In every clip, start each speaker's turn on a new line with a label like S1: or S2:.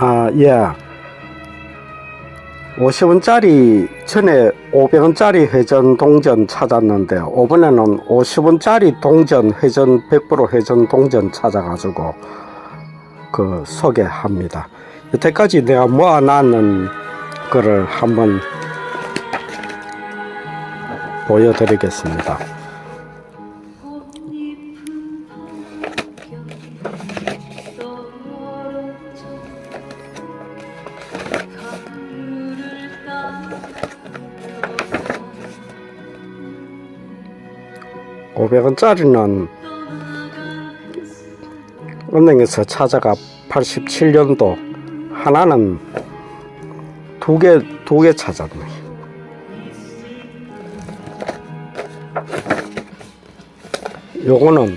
S1: 아, 예. 50원짜리 전에 500원짜리 회전 동전 찾았는데 이번에는 50원짜리 동전 회전 100% 회전 동전 찾아가지고 그 소개합니다. 여태까지 내가 모아놨는 거를 한번 보여드리겠습니다. 오백 원짜리는 은행에서 찾아가 87년도 하나는 두 개, 두 개 찾았네. 요거는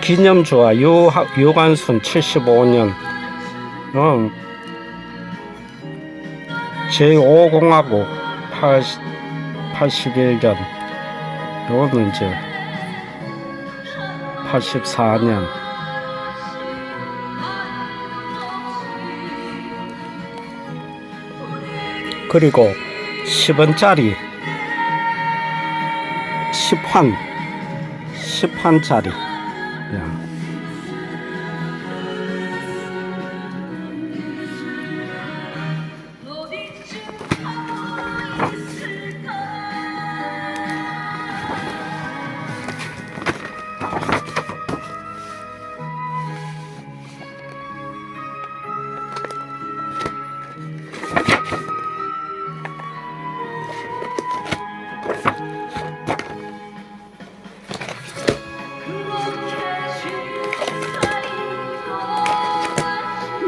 S1: 기념주와 요, 요간순 75년, 음, 제5공화국 80, 81년, 요거는 이제 84년, 그리고 10원짜리 10환 10환짜리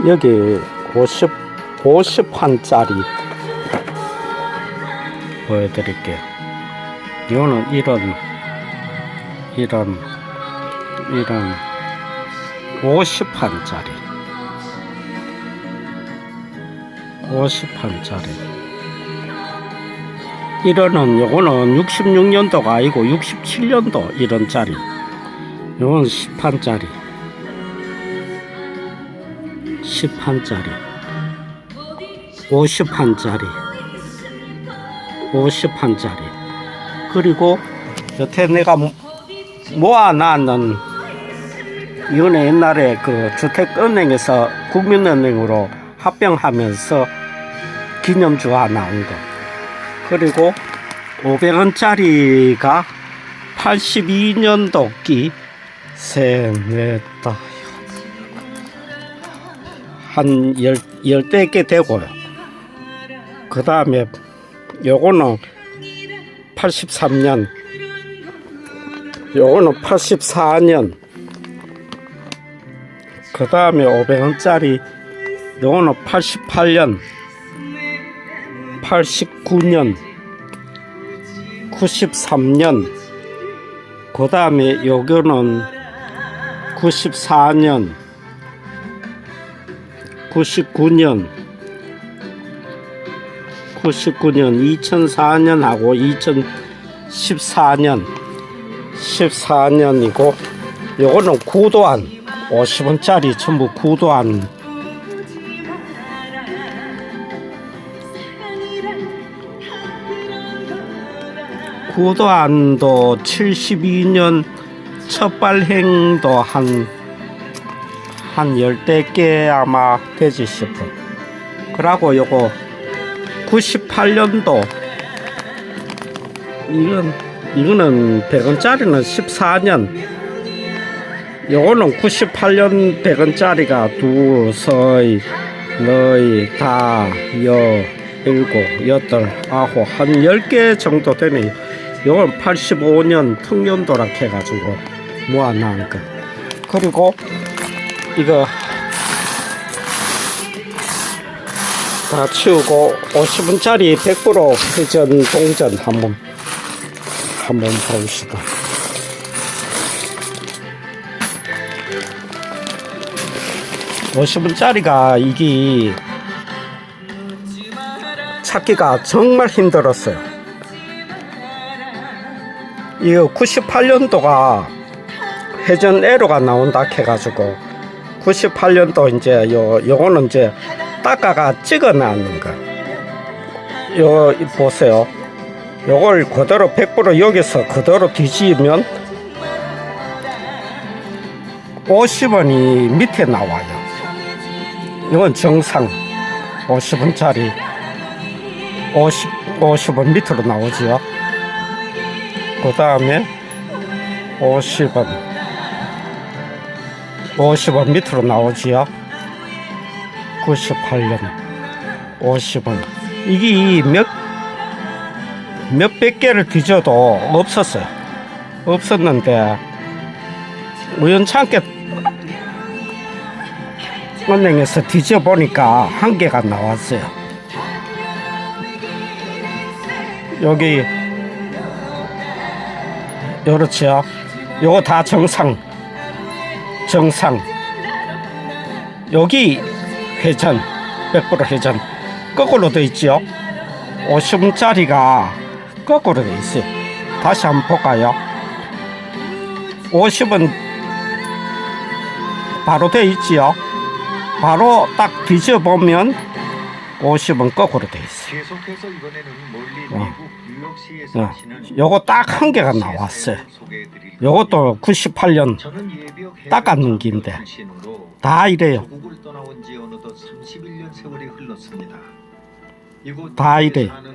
S1: 여기 50 50환짜리 보여드릴게요. 이거는 이런 이런 이런 50환짜리 50환짜리. 이거는 요거는 66년도가 아니고 67년도 이런 짜리. 요건 10판짜리 10판짜리 50판짜리 50판짜리. 그리고 여태 내가 모- 모아놨는 이거는 옛날에 그 주택은행에서 국민은행으로 합병하면서 기념주가 나온 거. 그리고 500원짜리가 82년도기 셋넷 한 열, 열대 개 되고요. 그 다음에 요거는 83년, 요거는 84년, 그 다음에 500원짜리, 요거는 88년, 89년, 93년, 그 다음에 요거는 94년, 99년. 99년 2004년하고 2014년. 14년이고 요거는 구도안. 50원짜리 전부 구도안. 구도안도 72년 첫 발행도 한 한 열대 개 아마 되지 싶어. 그러고 요거 98년도 이건 이거는 100원짜리는 14년 요거는 98년 100원짜리가 둘, 서이, 너희, 다, 여, 일곱, 여덟, 아홉, 한 10개 정도 되네. 요건 85년 특년도라 해가지고 모아놓은 거. 그리고 이거 다 치우고 50원짜리 100% 회전 동전 한번 한번 봅시다. (50원짜리가) 이게 찾기가 정말 힘들었어요 이거 (98년도가) 회전 에러가 나온다 해가지고 98년도 이제 요 요거는 이제 닦아가 찍어놨는 거. 요 보세요. 요걸 그대로 100% 여기서 그대로 뒤지면 50원이 밑에 나와요. 이건 정상 50원짜리 50, 50원 밑으로 나오지요. 그 다음에 50원 50원 밑으로 나오지요. 98년 50원 이게 몇 몇백 개를 뒤져도 없었어요. 없었는데 우연찮게 은행에서 뒤져 보니까 한 개가 나왔어요. 여기 그렇죠. 요거 다 정상 정상 여기 회전 100% 회전 거꾸로 돼 있죠. 50원짜리가 거꾸로 돼 있어요. 다시 한번 볼까요? 50원 바로 돼 있지요. 바로 딱 뒤져보면 50원 거꾸로 돼 있어요. 어. 어, 요거 딱 한 개가 나왔어요. 요것도 98년 긴데.
S2: 출신으로
S1: 다 이래요.
S2: 조국을 떠나온 지 어느덧 31년 세월이 흘렀습니다. 이곳
S1: 다 이래.
S2: 하나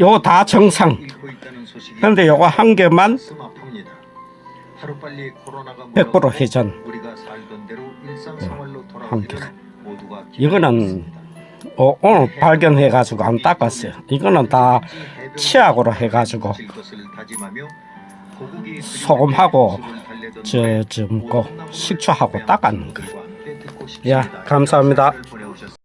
S1: 요거 다 정상. 근데 요거 한 개만
S2: 가슴 아픕니다. 하루빨리 코로나가
S1: 100%
S2: 물러가고
S1: 회전.
S2: 일상생활로
S1: 한.
S2: 모두가
S1: 이거는. 어, 오늘 발견해가지고 안 닦았어요. 이거는 다 치약으로 해가지고 소금하고 저, 저, 뭐, 식초하고 닦았는 거. 야, 감사합니다.